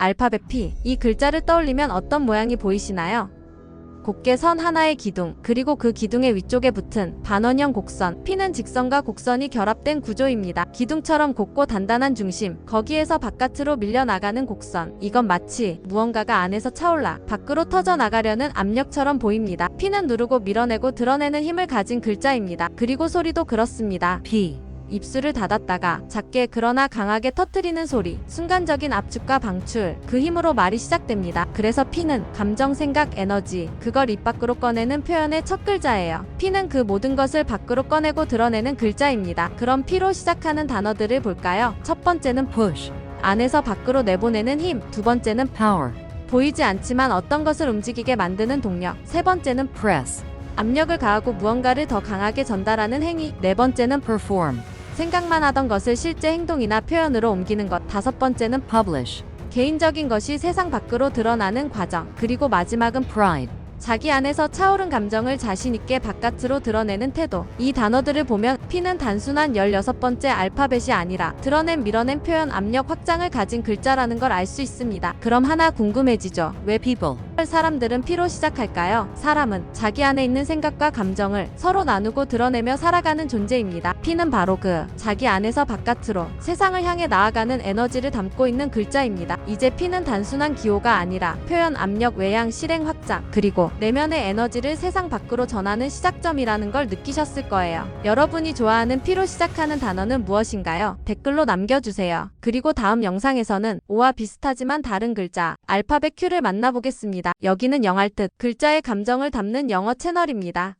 알파벳 P. 이 글자를 떠올리면 어떤 모양이 보이시나요? 곱게 선 하나의 기둥, 그리고 그 기둥의 위쪽에 붙은 반원형 곡선, P는 직선과 곡선이 결합된 구조입니다. 기둥처럼 곱고 단단한 중심, 거기에서 바깥으로 밀려나가는 곡선. 이건 마치 무언가가 안에서 차올라 밖으로 터져 나가려는 압력처럼 보입니다. P는 누르고 밀어내고 드러내는 힘을 가진 글자입니다. 그리고 소리도 그렇습니다. P, 입술을 닫았다가 작게 그러나 강하게 터뜨리는 소리, 순간적인 압축과 방출, 그 힘으로 말이 시작됩니다. 그래서 P는 감정, 생각, 에너지, 그걸 입 밖으로 꺼내는 표현의 첫 글자예요. P는 그 모든 것을 밖으로 꺼내고 드러내는 글자입니다. 그럼 P로 시작하는 단어들을 볼까요? 첫 번째는 push, 안에서 밖으로 내보내는 힘, 두 번째는 power, 보이지 않지만 어떤 것을 움직이게 만드는 동력, 세 번째는 press, 압력을 가하고 무언가를 더 강하게 전달하는 행위, 네 번째는 perform, 생각만 하던 것을 실제 행동이나 표현으로 옮기는 것. 다섯 번째는 publish, 개인적인 것이 세상 밖으로 드러나는 과정. 그리고 마지막은 pride, 자기 안에서 차오른 감정을 자신있게 바깥으로 드러내는 태도. 이 단어들을 보면 P는 단순한 16번째 알파벳이 아니라 드러낸 밀어낸 표현 압력 확장을 가진 글자라는 걸 알 수 있습니다. 그럼 하나 궁금해지죠. 왜 people, 사람들은 P로 시작할까요? 사람은 자기 안에 있는 생각과 감정을 서로 나누고 드러내며 살아가는 존재입니다. P는 바로 그 자기 안에서 바깥으로 세상을 향해 나아가는 에너지를 담고 있는 글자입니다. 이제 P는 단순한 기호가 아니라 표현, 압력, 외양, 실행, 확장, 그리고 내면의 에너지를 세상 밖으로 전하는 시작점이라는 걸 느끼셨을 거예요. 여러분이 좋아하는 P로 시작하는 단어는 무엇인가요? 댓글로 남겨주세요. 그리고 다음 영상에서는 O와 비슷하지만 다른 글자, 알파벳 Q를 만나보겠습니다. 여기는 영할 듯 글자의 감정을 담는 영어 채널입니다.